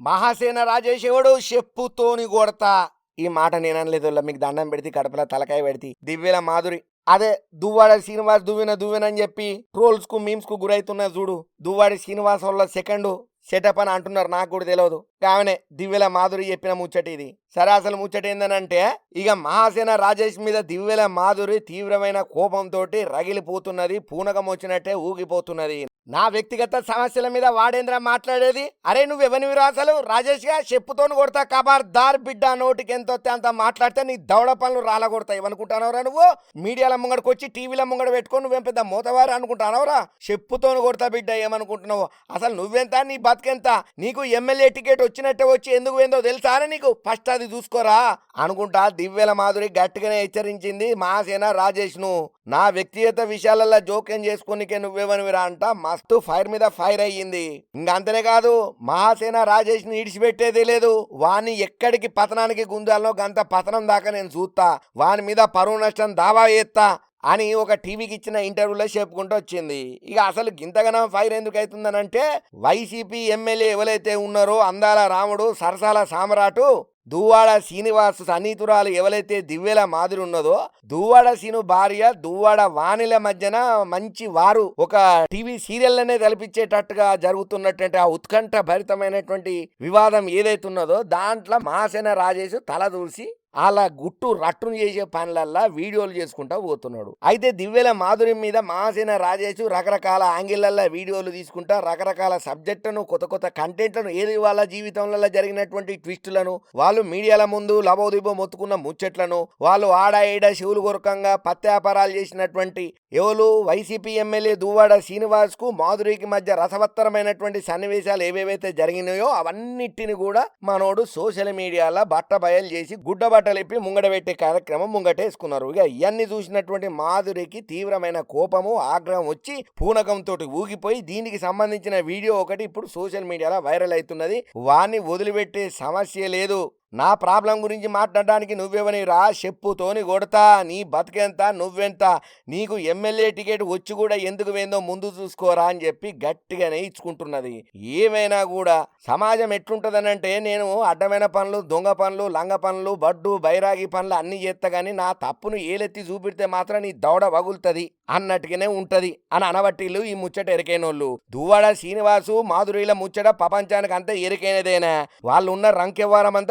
మహాసేన రాజేష్ ఎవడు చెప్పుతోని కొడతా. ఈ మాట నేననలేదు మీకు దండం పెడితే కడపల తలకాయ పెడితే. దివ్యల మాధురి. అదే దువ్వాడ శ్రీనివాస్ దువ్విన దువ్విన అని చెప్పి ట్రోల్స్కు మీమ్స్కు గురైతున్నా చూడు. దువ్వాడి శ్రీనివాస్ వల్ల సెకండ్ సెటప్ అని అంటున్నారు. నాకు కూడా తెలియదు కావనే దివ్యల మాధురి చెప్పిన ముచ్చట ఇది. సరే అసలు ముచ్చట ఏందనంటే ఇక మహాసేన రాజేష్ మీద దివ్యల మాధురి తీవ్రమైన కోపంతో రగిలిపోతున్నది పూనకం వచ్చినట్టే ఊగిపోతున్నది. నా వ్యక్తిగత సమస్యల మీద వాడేంద్ర మాట్లాడేది? అరే నువ్వు అసలు రాజేష్గా చెప్పుతోను కొడతా కబార్ దార్ బిడ్డ నోటికి ఎంత అంత మాట్లాడితే నీ దౌడ పనులు రాలగొడతాయి. ఏమనుకుంటానవరా నువ్వు? మీడియాల ముంగడికి వచ్చి టీవీల ముంగడ పెట్టుకొని నువ్వేం పెద్ద మూతవారు అనుకుంటానవరా? చెప్పుతోను కొడతా బిడ్డ ఏమనుకుంటున్నావు? అసలు నువ్వెంత? నీ బతికెంత? నీకు ఎమ్మెల్యే టికెట్ వచ్చినట్టే వచ్చి ఎందుకు ఏందో తెలుసా అని నీకు? ఫస్ట్ అది చూసుకోరా? అనుకుంటా దివ్యల మాధురి గట్టిగానే హెచ్చరించింది మాసేన రాజేష్ను నా వ్యక్తిగత విషయాలలో జోక్యం చేసుకునికే నువ్వేమనివిరా అంట మస్తు ఫైర్ మీద ఫైర్ అయ్యింది. ఇంకంతనే అంతనే కాదు మహాసేన రాజేష్ని ఇడిచిపెట్టేదే లేదు. వాణ్ణి ఎక్కడికి పతనానికి గుంజాలనో గంత పతనం దాకా నేను చూస్తా వాని మీద పరువు నష్టం దావా చేస్తా అని ఒక టీవీకి ఇచ్చిన ఇంటర్వ్యూలో చెప్పుకుంటూ వచ్చింది. ఇక అసలు గింతగనం ఫైర్ ఎందుకు అవుతుందనంటే వైసీపీ ఎమ్మెల్యే ఎవరైతే ఉన్నారో అందాల రాముడు సరసాల సామ్రాటు దువ్వాడ శ్రీనివాస్ సన్నిహితురాలు ఎవరైతే దివ్యల మాదిరి ఉన్నదో దువ్వాడ సీను భార్య దువ్వాడ వాణిల మధ్యన మంచి వారు ఒక టీవీ సీరియల్లోనే తలపించేటట్టుగా జరుగుతున్నటువంటి ఆ ఉత్కంఠ భరితమైనటువంటి వివాదం ఏదైతే ఉన్నదో దాంట్లో మాసేన రాజేష్ తల దూసి అలా గుట్టు రట్టును చేసే పనులల్లా వీడియోలు చేసుకుంటా పోతున్నాడు. అయితే దివ్యల మాధురి మీద మహాసేన రాజేష్ రకరకాల యాంగిళ్ళల్లో వీడియోలు తీసుకుంటా రకరకాల సబ్జెక్టును కొత్త కొత్త కంటెంట్లను ఏది వాళ్ళ జీవితంలో జరిగినటువంటి ట్విస్టులను వాళ్ళు మీడియాల ముందు లబోదిబో మొత్తుకున్న ముచ్చట్లను వాళ్ళు ఆడ ఈడ శివులు కొరకంగా పత్యాపారాలు చేసినటువంటి ఎవరు? Y C P MLA Duvvada శ్రీనివాస్కు మాధురికి మధ్య రసవత్తరమైనటువంటి సన్నివేశాలు ఏవేవైతే జరిగినాయో అవన్నిటిని కూడా మనోడు సోషల్ మీడియాలో బట్ట బయలు చేసి గుడ్డ బట్టలు ఇప్పి ముంగడ పెట్టే కార్యక్రమం ముంగటేసుకున్నారు ఇక ఇవన్నీ చూసినటువంటి మాధురికి తీవ్రమైన కోపము ఆగ్రహం వచ్చి పూనకంతో ఊగిపోయి దీనికి సంబంధించిన వీడియో ఒకటి ఇప్పుడు సోషల్ మీడియాలో వైరల్ అవుతున్నది. వాణ్ణి వదిలిపెట్టే సమస్య లేదు. నా ప్రాబ్లం గురించి మాట్లాడడానికి నువ్వెవని రా చెప్పుతోని కొడతా. నీ బతికెంత నువ్వెంత? నీకు ఎమ్మెల్యే టికెట్ వచ్చి కూడా ఎందుకు వేందో ముందు చూసుకోరా అని చెప్పి గట్టిగానే ఇచ్చుకుంటున్నది. ఏమైనా కూడా సమాజం ఎట్లుంటుందనంటే నేను అడ్డమైన పనులు దొంగ పనులు లంగ పనులు బడ్డు బైరాగి పనులు అన్నీ చేస్తా కానీ నా తప్పును ఏలెత్తి చూపిడితే మాత్రం నీ దౌడ వగులుతుంది. అన్నట్టుగానే ఉంటది. అని అనవట్టిలు ఈ ముచ్చట ఎరికైనోళ్ళు. దువ్వాడ శ్రీనివాసు మాధురిల ముచ్చట ప్రపంచానికి అంతా ఎరికైనదేనా? వాళ్ళు ఉన్న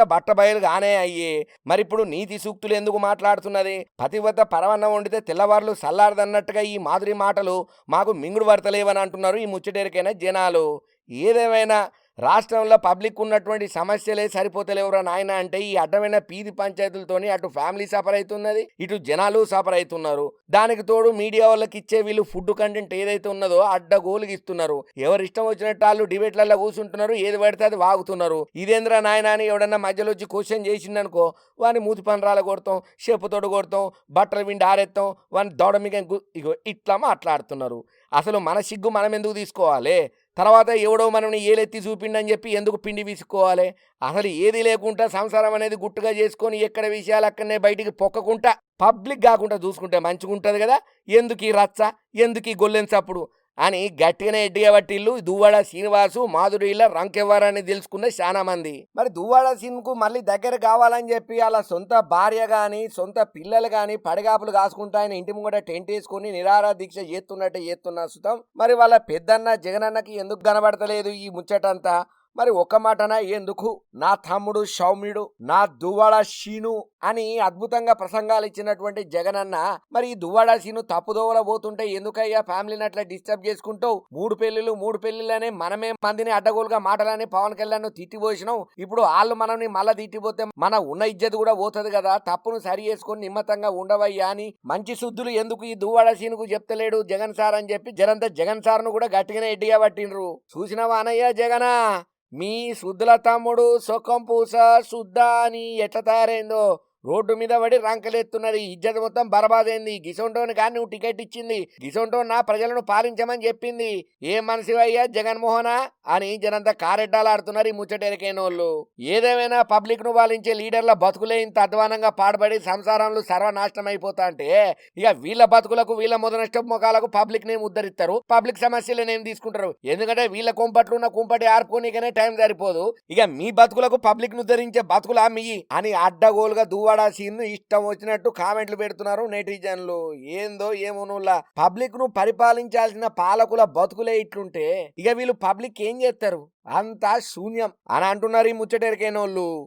బట్ట బయలు గానే అయ్యి. మరి ఇప్పుడు నీతి సూక్తులు ఎందుకు మాట్లాడుతున్నది? పతివత పరవన్నం వండితే తెల్లవారులు సల్లారదన్నట్టుగా ఈ మాధురి మాటలు మాకు మింగుడు పడతలేవని అంటున్నారు ఈ ముచ్చటెరికైన జనాలు. ఏదేమైనా రాష్ట్రంలో పబ్లిక్ ఉన్నటువంటి సమస్యలే సరిపోతలేవురా నాయన అంటే ఈ అడ్డమైన పీది పంచాయతీలతోని అటు ఫ్యామిలీ సఫర్ అవుతున్నది ఇటు జనాలు సఫర్ అవుతున్నారు. దానికి తోడు మీడియా వాళ్ళకి ఇచ్చే వీళ్ళు ఫుడ్ కంటెంట్ ఏదైతే ఉన్నదో అడ్డగోలుకి ఇస్తున్నారు ఎవరి ఇష్టం వచ్చినట్టు వాళ్ళు డిబేట్లలో కూర్చుంటున్నారు ఏది పడితే అది వాగుతున్నారు. ఇదేంద్రా నాయన అని ఎవడన్నా మధ్యలో వచ్చి క్వశ్చన్ చేసిండనుకో వాని మూతి పనరాలు కొడతాం చెప్పుతోడు కొడతాం బట్టలు విండి ఆరేస్తాం వాని దౌడ ఇగో ఇట్లా మాట్లాడుతున్నారు. అసలు మన సిగ్గు మనం ఎందుకు తీసుకోవాలి? తర్వాత ఎవడో మనల్ని ఏలెత్తి చూపిండని చెప్పి ఎందుకు పిండి వీసుకోవాలి అసలు ఏది లేకుండా సంసారం అనేది గుట్టుగా చేసుకొని ఎక్కడ విషయాలు అక్కడనే బయటికి పొక్కకుంటా పబ్లిక్ కాకుండా చూసుకుంటే మంచిగా ఉంటుంది కదా? ఎందుకు ఈ రచ్చ? ఎందుకు ఈ గొల్లెన్సప్పుడు అని గట్టిగానే ఎడ్డిగబట్టిల్లు దువ్వాడ శ్రీనివాసు మాధురిల రంకెవ్వరని తెలుసుకున్న చాలా మంది. మరి దువ్వాడ కు మళ్ళీ దగ్గర కావాలని చెప్పి అలా సొంత భార్య గాని సొంత పిల్లలు గాని పడిగాపులు కాసుకుంటా ఆయన ఇంటి ముంగట టెంట్ వేసుకుని నిరారా దీక్ష చేస్తున్నట్టే చేస్తున్న సుతం. మరి వాళ్ళ పెద్దన్న జగనన్నకి ఎందుకు కనబడతలేదు ఈ ముచ్చటంతా? మరి ఒక్క మాటన ఎందుకు? నా తమ్ముడు సౌమ్యుడు నా దువ్వాడ శీను అని అద్భుతంగా ప్రసంగాలు ఇచ్చినటువంటి జగనన్న మరి ఈ దువ్వాడ శీను తప్పుదోవల పోతుంటే ఎందుకయ్యా ఫ్యామిలీని అట్లా డిస్టర్బ్ చేసుకుంటావు మూడు పెళ్ళిలు మూడు పెళ్ళిళ్ళనే మనమే మందిని అడ్డగోలుగా మాటలని పవన్ కళ్యాణ్ తిట్టిపోసినాం ఇప్పుడు వాళ్ళు మనల్ని మళ్ళా తిట్టిపోతే మన ఉన్న ఇజ్జత్ కూడా పోతుంది కదా. తప్పును సరి చేసుకొని నిమ్మతంగా ఉండవయ్యా అని మంచి శుద్ధులు ఎందుకు ఈ దువ్వాడ శీనుకు చెప్తలేడు జగన్ సార్ అని చెప్పి జనంతా జగన్ సార్ను కూడా గట్టిగానే ఎడ్డిగా పట్టిండ్రు. చూసినావా అనయ్యా జగనా? మీ శుద్ధుల తమ్ముడు సుఖం పూస శుద్ధ అని ఎట్లా తయారైందో రోడ్డు మీద పడి రంకలేస్తున్నది ఇజ్జత్ మొత్తం బర్బాదైంది. గిసొంటోని కానీ నువ్వు టికెట్ ఇచ్చింది. గిసొంటో నా ప్రజలను పాలించమని చెప్పింది. ఏ మనిషివయ్యా జగన్మోహన? అని జనంతా కారెడ్డాలాడుతున్నారు ఈ ముచ్చటెరకైనోళ్ళు. ఏదేమైనా పబ్లిక్ను పాలించే లీడర్ల బతుకులే ఇంత అధ్వానంగా పాడుబడి సంసారంలో సర్వనాశనం అయిపోతా అంటే ఇక వీళ్ళ బతుకులకు వీళ్ళ మొదనష్టం ముఖాలకు పబ్లిక్ నేమ్ ఉద్ధరిస్తారు పబ్లిక్ సమస్యలు నేమ్ తీసుకుంటారు? ఎందుకంటే వీళ్ళ కుంపట్లు ఉన్న కుంపటి ఆర్పుకోనికనే టైం సరిపోదు. ఇక మీ బతుకులకు పబ్లిక్ను ఉద్ధరించే బతుకులా మీ అని అడ్డగోలుగా కూడా సీన్ ఇష్టం వచ్చినట్టు కామెంట్లు పెడుతున్నారు నెటిజన్లు ఏందో ఏమోనులా పబ్లిక్ను పరిపాలించాల్సిన పాలకుల బతుకులే ఇట్లుంటే ఇక వీళ్ళు పబ్లిక్ ఏం చేస్తారు అంతా శూన్యం అని అంటున్నారు ఈ ముచ్చటెరికైనోళ్ళు.